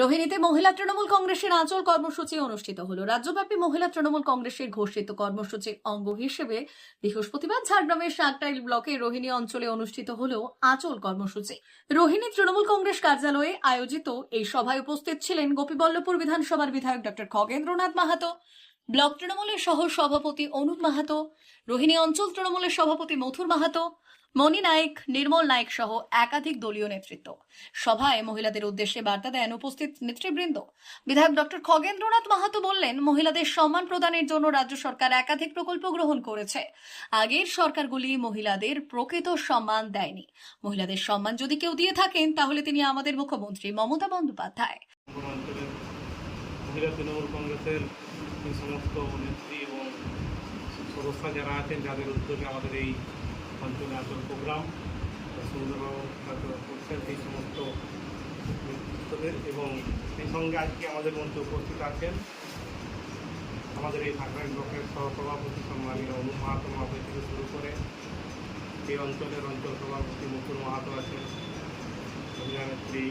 রোহিণীতে মহিলা তৃণমূল কংগ্রেসের আঁচল কর্মসূচি অনুষ্ঠিত হল। রাজ্যব্যাপী মহিলা তৃণমূল কংগ্রেসের ঘোষিত কর্মসূচির অঙ্গ হিসেবে বৃহস্পতিবার ঝাড়গ্রামের সাকটাইল ব্লকে রোহিণী অঞ্চলে অনুষ্ঠিত হল আঁচল কর্মসূচি। রোহিণী তৃণমূল কংগ্রেস কার্যালয়ে আয়োজিত এই সভায় উপস্থিত ছিলেন গোপীবল্লভপুর বিধানসভার বিধায়ক ডক্টর খগেন্দ্রনাথ মাহাতো ব্লক তৃণমূলের সহ সভাপতি অনুপ মাহাতো, রোহিণী অঞ্চল তৃণমূলের সভাপতি মথুর মাহাতো, মণি নায়েক, নির্মল নায়েক সহ একাধিক দলীয় নেতৃত্ব। সভায় মহিলাদের উদ্দেশ্যে বার্তা দেন উপস্থিত নেতৃবৃন্দ। বিধায়ক ডক্টর খগেন্দ্রনাথ মাহাতো বললেন, মহিলাদের সম্মান প্রদানের জন্য রাজ্য সরকার একাধিক প্রকল্প গ্রহণ করেছে। আগের সরকারগুলি মহিলাদের প্রকৃত সম্মান দেয়নি। মহিলাদের সম্মান যদি কেউ দিয়ে থাকেন, তাহলে তিনি আমাদের মুখ্যমন্ত্রী মমতা বন্দ্যোপাধ্যায়। মহিলা তৃণমূল কংগ্রেসের যে সমস্ত নেত্রী এবং সদস্যা যারা আছেন, যাদের উদ্যোগে আমাদের এই অঞ্চলে আচল প্রোগ্রাম কার্যকর করছেন সেই সমস্ত নেতৃত্বদের এবং সেই সঙ্গে আজকে আমাদের মধ্যে উপস্থিত আছেন আমাদের এই ভাগরাই ব্লকের সহসভাপতি সম্মানীয় অনু মাহাতো মাহাতো থেকে শুরু করে এই অঞ্চলের অঞ্চল সভাপতি মুকুল মাহাতো আছেন, মহিলা নেত্রী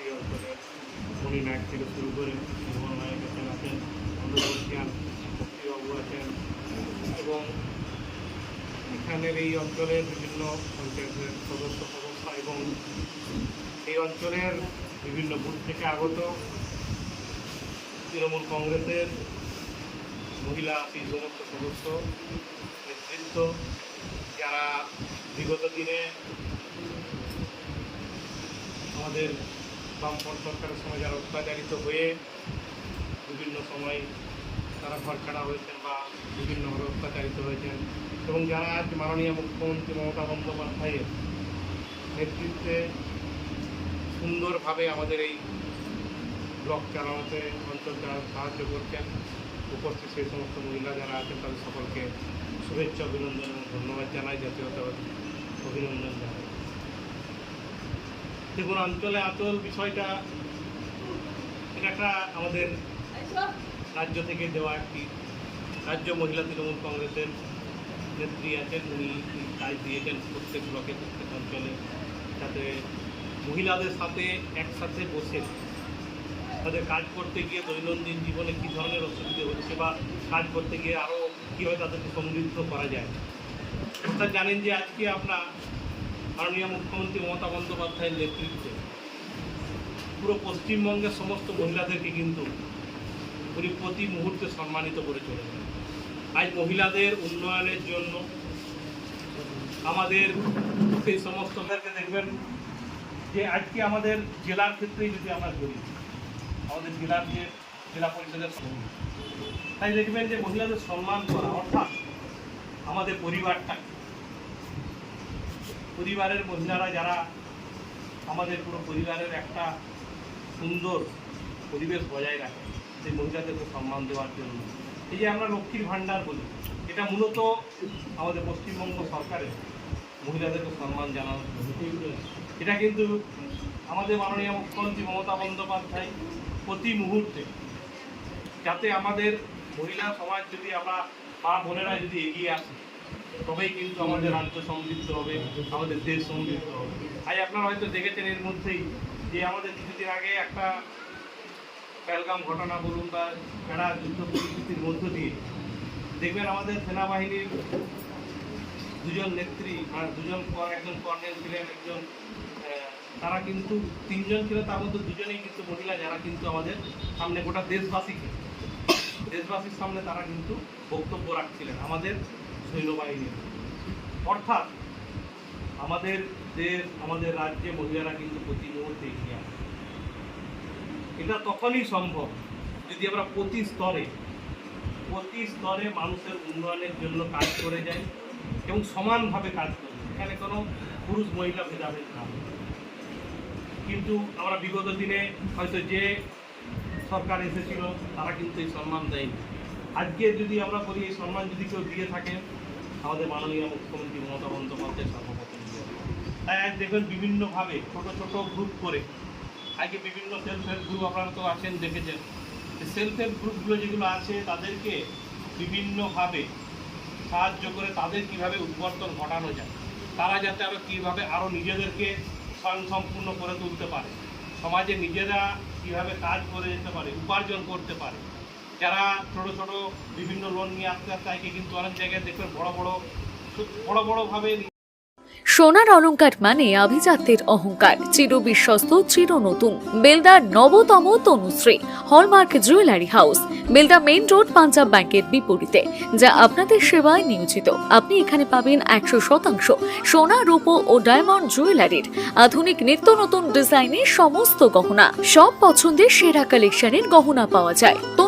এই অঞ্চলের মণি নায়ক থেকে শুরু করে মোহন নায়ক আছেন আছেন মুক্তিবাবু আছেন। এবং এখানের এই অঞ্চলের বিভিন্ন পঞ্চায়েতের সদস্য সদস্য এবং এই অঞ্চলের বিভিন্ন বুথ থেকে আগত তৃণমূল কংগ্রেসের মহিলা সেই সমস্ত সদস্য নেতৃত্ব, যারা বিগত দিনে আমাদের বামফ্রন্ট সরকারের সময় যারা অত্যাচারিত হয়ে বিভিন্ন সময় তারা ঘর ছাড়া হয়েছেন বা বিভিন্নভাবে অত্যাচারিত হয়েছেন এবং যারা আজ মাননীয় মুখ্যমন্ত্রী মমতা বন্দ্যোপাধ্যায়ের নেতৃত্বে সুন্দরভাবে আমাদের এই ব্লক চালানোতে অঞ্চল চালাতে সাহায্য করছেন, উপস্থিত সেই সমস্ত মহিলা যারা আছেন তাদের সকলকে শুভেচ্ছা, অভিনন্দন এবং ধন্যবাদ জানাই জাতীয়তাবাদী অভিনন্দন জানাই। দেখুন অঞ্চলে আচল বিষয়টা, এটা একটা আমাদের রাজ্য থেকে দেওয়া একটি রাজ্য মহিলা তৃণমূল কংগ্রেসের নেত্রী আছেন, উনি কাজ দিয়েছেন প্রত্যেক ব্লকে প্রত্যেক অঞ্চলে যাতে মহিলাদের সাথে একসাথে বসে তাদের কাজ করতে গিয়ে দৈনন্দিন জীবনে কী ধরনের অসুবিধে হচ্ছে বা কাজ করতে গিয়ে আরও কীভাবে তাদেরকে সমৃদ্ধ করা যায়। আপনারা জানেন যে আজকে আমরা মাননীয় মুখ্যমন্ত্রী মমতা বন্দ্যোপাধ্যায়ের নেতৃত্বে পুরো পশ্চিমবঙ্গের সমস্ত মহিলাদেরকে কিন্তু উনি প্রতি মুহূর্তে সম্মানিত করে চলেছেন। আজ মহিলাদের উন্নয়নের জন্য আমাদের সেই সমস্তদেরকে দেখবেন যে আজকে আমাদের জেলার ক্ষেত্রেই যদি আমরা ধরি আমাদের জেলার যে জেলা পরিষদের তাই দেখবেন যে মহিলাদের সম্মান করা, অর্থাৎ আমাদের পরিবারটা পরিবারের মহিলারা যারা আমাদের পুরো পরিবারের একটা সুন্দর পরিবেশ বজায় রাখে, সেই মহিলাদেরকে সম্মান দেওয়ার জন্য। এই যে আমরা লক্ষ্মীর ভাণ্ডার বলি, এটা মূলত আমাদের পশ্চিমবঙ্গ সরকারের মহিলাদেরকে সম্মান জানানোর জন্য। এটা কিন্তু আমাদের মাননীয় মুখ্যমন্ত্রী মমতা বন্দ্যোপাধ্যায় প্রতি মুহূর্তে, যাতে আমাদের মহিলা সমাজ যদি আমরা মা বোনেরা যদি এগিয়ে আসে তবেই কিন্তু আমাদের রাজ্য সমৃদ্ধ হবে, আমাদের দেশ সমৃদ্ধ হবে। আজ আপনারা হয়তো দেখেছেন এর মধ্যেই যে আমাদের কিছুদিন আগে একটা পেলগাম ঘটনা বলুন বা একটা যুদ্ধ পরিস্থিতির মধ্য দিয়ে দেখবেন আমাদের সেনাবাহিনীর দুজন নেত্রী মানে দুজন একজন কর্নেল ছিলেন, একজন তারা কিন্তু তিনজন ছিল, তার মধ্যে দুজনেই কিন্তু মহিলা যারা কিন্তু আমাদের সামনে গোটা দেশবাসীকে, দেশবাসীর সামনে তারা কিন্তু বক্তব্য রাখছিলেন। আমাদের সৈন্যবাহিনীর অর্থাৎ আমাদের দেশ আমাদের রাজ্যে মহিলারা কিন্তু প্রতি মুহূর্তে এগিয়ে আসে। এটা তখনই সম্ভব যদি আমরা প্রতি স্তরে প্রতি স্তরে মানুষের উন্নয়নের জন্য কাজ করে যাই এবং সমানভাবে কাজ করি এখানে কোনো পুরুষ, মহিলা, ভেদাভেদ না। কিন্তু আমরা বিগত দিনে হয়তো যে সরকার এসেছিল, তারা কিন্তু এই সম্মান দেয়নি। আজকে যদি আমরা বলি এই সম্মান যদি কেউ দিয়ে থাকেন আমাদের মাননীয় মুখ্যমন্ত্রী মমতা বন্দ্যোপাধ্যায় সর্বপ্রথম তাই আজ দেখবেন বিভিন্নভাবে ছোট ছোট গ্রুপ করে আগে বিভিন্ন সেলফ হেল্প গ্রুপ আপনারা তো আছেন, দেখেছেন। সেলফ হেল্প গ্রুপগুলো যেগুলো আছে, তাদেরকে বিভিন্নভাবে সাহায্য করে তাদের কীভাবে উদ্বর্তন ঘটানো যায়, তারা যাতে আরও কীভাবে আরও নিজেদেরকে স্বয়ংসম্পূর্ণ করে তুলতে পারে। সমাজে নিজেরা কীভাবে কাজ করে যেতে পারে, উপার্জন করতে পারে। যারা ছোট ছোট বিভিন্ন লোন নিয়ে আসতে আসতে আজকে কিন্তু অনেক জায়গায় দেখবেন বড় বড় বড় বড়ভাবে সোনার অলংকার মানে আভিজাত্যের অহংকার। চির বিশ্বস্ত, চির নতুন। বেলদার নবতম Tanushree hallmark jewellery house Belda main road Punjab ব্যাংকের বিপরীতে, যা আপনাদের সেবায় নিয়োজিত। আপনি এখানে পাবেন একশো শতাংশ সোনা, রূপো ও ডায়মন্ড জুয়েলারির। আধুনিক নিত্য নতুন ডিজাইনের সমস্ত গহনা। সব পছন্দের সেরা কালেকশনের গহনা পাওয়া যায়।